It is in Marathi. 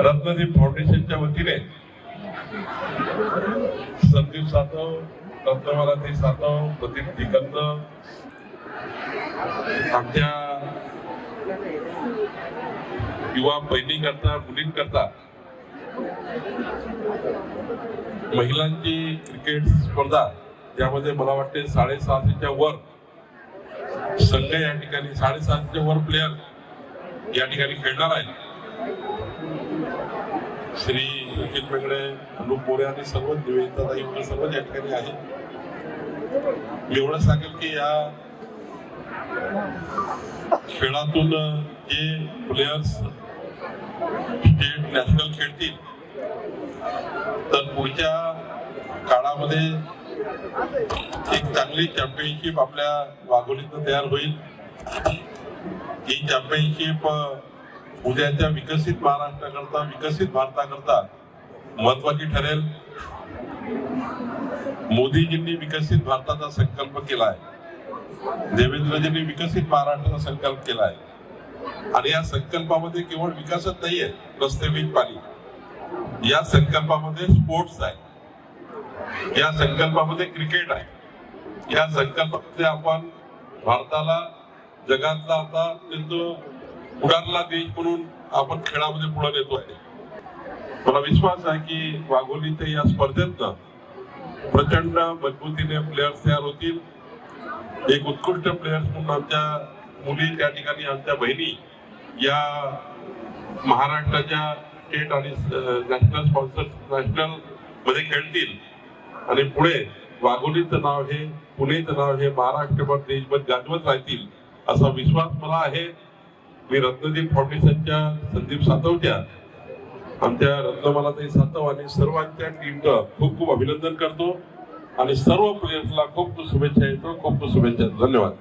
रत्नदीप फाउंडेशनच्या वतीने. संदीप सातव रत्नमालाताई सातव प्रदीप दिकंद आमच्या युवा बहिणी बहिणीकरता मुलींकरता महिलांची क्रिकेट स्पर्धा ज्यामध्ये मला वाटते साडेसहाशेच्या वर संघ या ठिकाणी साडेसहाशेच्या वर प्लेयर या ठिकाणी खेळणार आहेत. श्री निखिल बेगडे अनुप मोरे आणि सर्व निवेदिताई म्हणून सर्व या ठिकाणी आहे. मी एवढं सांगेल की या खेळातून जे प्लेयर्स स्टेट नॅशनल खेळतील तर पुढच्या काळामध्ये एक चांगली चॅम्पियनशिप आपल्या वाघोलीतनं तयार होईल. ही चॅम्पियनशिप उद्याच्या विकसित महाराष्ट्राकरता विकसित भारताकरता महत्वाची ठरेल. मोदीजींनी विकसित भारताचा संकल्प केला आहे देवेंद्रजींनी विकसित महाराष्ट्राचा संकल्प केला आहे आणि या संकल्पामध्ये केवळ विकासच नाहीये रस्ते वीज पाणी. या संकल्पामध्ये स्पोर्ट्स आहे. या संकल्पामध्ये क्रिकेट आहे. या संकल्पामध्ये आपण भारताला जगातला आता पुढारला देश म्हणून आपण खेळामध्ये पुढे नेतो आहे. मला विश्वास आहे की वाघोलीच्या या स्पर्धेत प्रचंड मजबूतीने प्लेयर्स तयार होतील. एक उत्कृष्ट प्लेयर्स म्हणून आमच्या मुली त्या ठिकाणी आमच्या बहिणी या महाराष्ट्राच्या स्टेट आणि नॅशनल स्पॉन्सर नॅशनलमध्ये खेळतील. आणि पुढे वाघोलीचं नाव हे पुणेचं नाव हे महाराष्ट्रभर देशभर गाजवत राहतील असा विश्वास मला आहे. मी रत्नदीप फाउंडेशनच्या संदीप सातवच्या आमच्या रत्नमालाताई सातव आणि सर्वांच्या टीमचं खूप खूप अभिनंदन करतो. आणि सर्व प्लेयर्सला खूप खूप शुभेच्छा येतो खूप खूप शुभेच्छा. धन्यवाद.